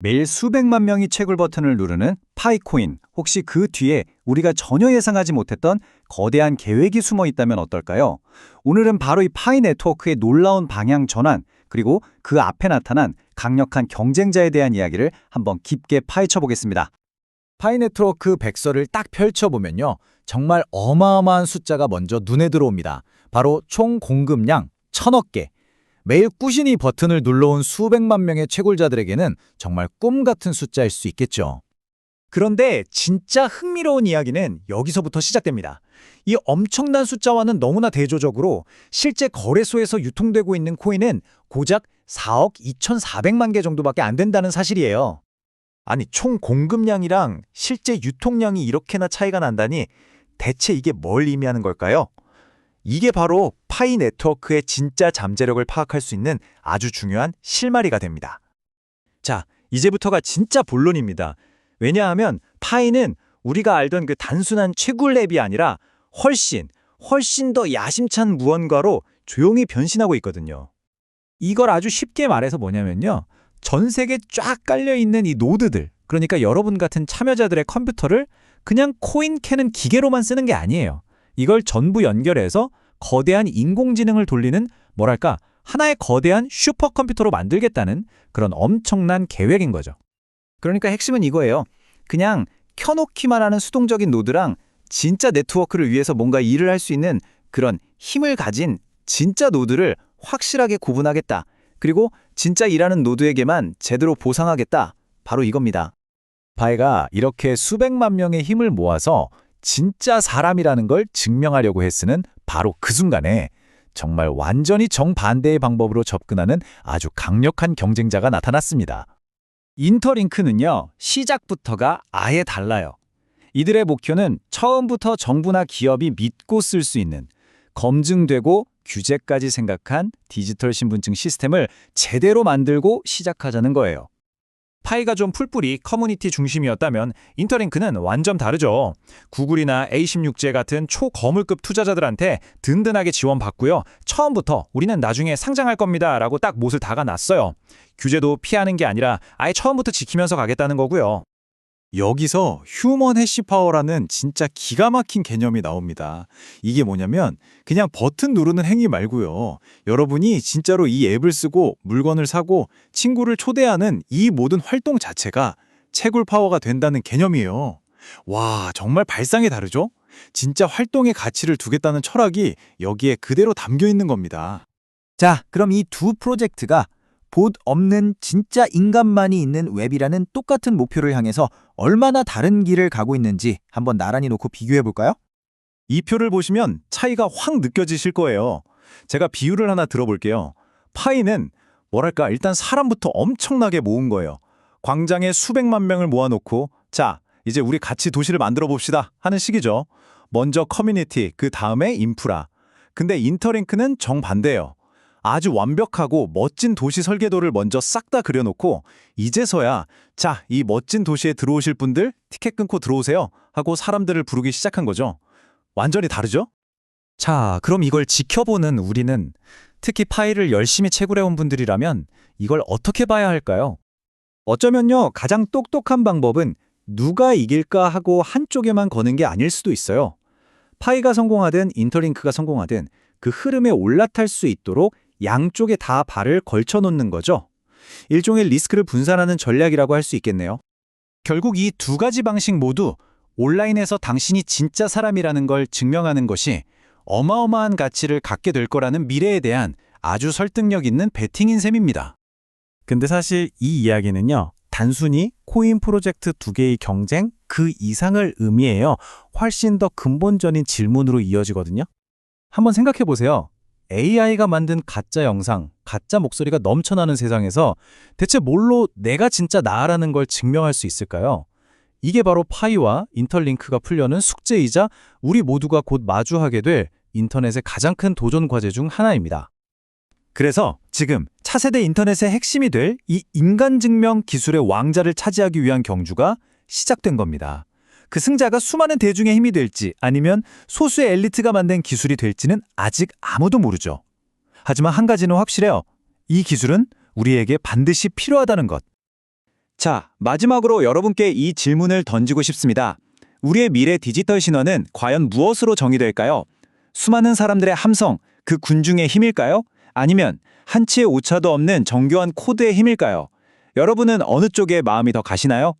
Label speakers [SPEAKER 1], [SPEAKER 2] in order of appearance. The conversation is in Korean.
[SPEAKER 1] 매일 수백만 명이 채굴 버튼을 누르는 파이코인. 혹시 그 뒤에 우리가 전혀 예상하지 못했던 거대한 계획이 숨어 있다면 어떨까요? 오늘은 바로 이 파이 네트워크의 놀라운 방향 전환, 그리고 그 앞에 나타난 강력한 경쟁자에 대한 이야기를 한번 깊게 파헤쳐 보겠습니다.
[SPEAKER 2] 파이 네트워크 백서를 딱 펼쳐보면요. 정말 어마어마한 숫자가 먼저 눈에 들어옵니다. 바로 총 공급량 천억 개. 매일 꾸준히 버튼을 눌러온 수백만 명의 채굴자들에게는 정말 꿈 같은 숫자일 수 있겠죠.
[SPEAKER 3] 그런데 진짜 흥미로운 이야기는 여기서부터 시작됩니다. 이 엄청난 숫자와는 너무나 대조적으로 실제 거래소에서 유통되고 있는 코인은 고작 4억 2,400만 개 정도밖에 안 된다는 사실이에요. 아니, 총 공급량이랑 실제 유통량이 이렇게나 차이가 난다니 대체 이게 뭘 의미하는 걸까요? 이게 바로 파이 네트워크의 진짜 잠재력을 파악할 수 있는 아주 중요한 실마리가 됩니다. 자, 이제부터가 진짜 본론입니다. 왜냐하면 파이는 우리가 알던 그 단순한 채굴 랩이 아니라 훨씬, 훨씬 더 야심찬 무언가로 조용히 변신하고 있거든요. 이걸 아주 쉽게 말해서 뭐냐면요. 전 세계 쫙 깔려있는 이 노드들, 그러니까 여러분 같은 참여자들의 컴퓨터를 그냥 코인 캐는 기계로만 쓰는 게 아니에요. 이걸 전부 연결해서 거대한 인공지능을 돌리는 뭐랄까 하나의 거대한 슈퍼컴퓨터로 만들겠다는 그런 엄청난 계획인 거죠.
[SPEAKER 1] 그러니까 핵심은 이거예요. 그냥 켜놓기만 하는 수동적인 노드랑 진짜 네트워크를 위해서 뭔가 일을 할 수 있는 그런 힘을 가진 진짜 노드를 확실하게 구분하겠다. 그리고 진짜 일하는 노드에게만 제대로 보상하겠다. 바로 이겁니다.
[SPEAKER 2] 파이가 이렇게 수백만 명의 힘을 모아서 진짜 사람이라는 걸 증명하려고 했으는 바로 그 순간에 정말 완전히 정반대의 방법으로 접근하는 아주 강력한 경쟁자가 나타났습니다.
[SPEAKER 1] 인터링크는요, 시작부터가 아예 달라요. 이들의 목표는 처음부터 정부나 기업이 믿고 쓸 수 있는 검증되고 규제까지 생각한 디지털 신분증 시스템을 제대로 만들고 시작하자는 거예요.
[SPEAKER 3] 파이가 좀 풀뿌리 커뮤니티 중심이었다면 인터링크는 완전 다르죠. 구글이나 A16제 같은 초거물급 투자자들한테 든든하게 지원받고요. 처음부터 우리는 나중에 상장할 겁니다 라고 딱 못을 박아놨어요. 규제도 피하는 게 아니라 아예 처음부터 지키면서 가겠다는 거고요.
[SPEAKER 4] 여기서 휴먼 해시 파워라는 진짜 기가 막힌 개념이 나옵니다. 이게 뭐냐면 그냥 버튼 누르는 행위 말고요. 여러분이 진짜로 이 앱을 쓰고 물건을 사고 친구를 초대하는 이 모든 활동 자체가 채굴 파워가 된다는 개념이에요. 와, 정말 발상이 다르죠? 진짜 활동의 가치를 두겠다는 철학이 여기에 그대로 담겨 있는 겁니다.
[SPEAKER 2] 자, 그럼 이 두 프로젝트가 봇 없는 진짜 인간만이 있는 웹이라는 똑같은 목표를 향해서 얼마나 다른 길을 가고 있는지 한번 나란히 놓고 비교해 볼까요?
[SPEAKER 4] 이 표를 보시면 차이가 확 느껴지실 거예요. 제가 비유를 하나 들어볼게요. 파이는 뭐랄까 일단 사람부터 엄청나게 모은 거예요. 광장에 수백만 명을 모아놓고 자 이제 우리 같이 도시를 만들어 봅시다 하는 식이죠. 먼저 커뮤니티 그 다음에 인프라. 근데 인터링크는 정반대예요. 아주 완벽하고 멋진 도시 설계도를 먼저 싹 다 그려놓고 이제서야 자 이 멋진 도시에 들어오실 분들 티켓 끊고 들어오세요 하고 사람들을 부르기 시작한 거죠. 완전히 다르죠?
[SPEAKER 3] 자, 그럼 이걸 지켜보는 우리는 특히 파이를 열심히 채굴해온 분들이라면 이걸 어떻게 봐야 할까요?
[SPEAKER 1] 어쩌면요, 가장 똑똑한 방법은 누가 이길까 하고 한쪽에만 거는 게 아닐 수도 있어요. 파이가 성공하든 인터링크가 성공하든 그 흐름에 올라탈 수 있도록 양쪽에 다 발을 걸쳐 놓는 거죠. 일종의 리스크를 분산하는 전략이라고 할 수 있겠네요. 결국 이 두 가지 방식 모두 온라인에서 당신이 진짜 사람이라는 걸 증명하는 것이 어마어마한 가치를 갖게 될 거라는 미래에 대한 아주 설득력 있는 베팅인 셈입니다.
[SPEAKER 5] 근데 사실 이 이야기는요, 단순히 코인 프로젝트 두 개의 경쟁 그 이상을 의미해요. 훨씬 더 근본적인 질문으로 이어지거든요. 한번 생각해 보세요. AI가 만든 가짜 영상, 가짜 목소리가 넘쳐나는 세상에서 대체 뭘로 내가 진짜 나라는 걸 증명할 수 있을까요? 이게 바로 파이와 인터링크가 풀려는 숙제이자 우리 모두가 곧 마주하게 될 인터넷의 가장 큰 도전 과제 중 하나입니다.
[SPEAKER 1] 그래서 지금 차세대 인터넷의 핵심이 될 이 인간 증명 기술의 왕자를 차지하기 위한 경주가 시작된 겁니다. 그 승자가 수많은 대중의 힘이 될지 아니면 소수의 엘리트가 만든 기술이 될지는 아직 아무도 모르죠. 하지만 한 가지는 확실해요. 이 기술은 우리에게 반드시 필요하다는 것. 자, 마지막으로 여러분께 이 질문을 던지고 싶습니다. 우리의 미래 디지털 신원은 과연 무엇으로 정의될까요? 수많은 사람들의 함성, 그 군중의 힘일까요? 아니면 한치의 오차도 없는 정교한 코드의 힘일까요? 여러분은 어느 쪽에 마음이 더 가시나요?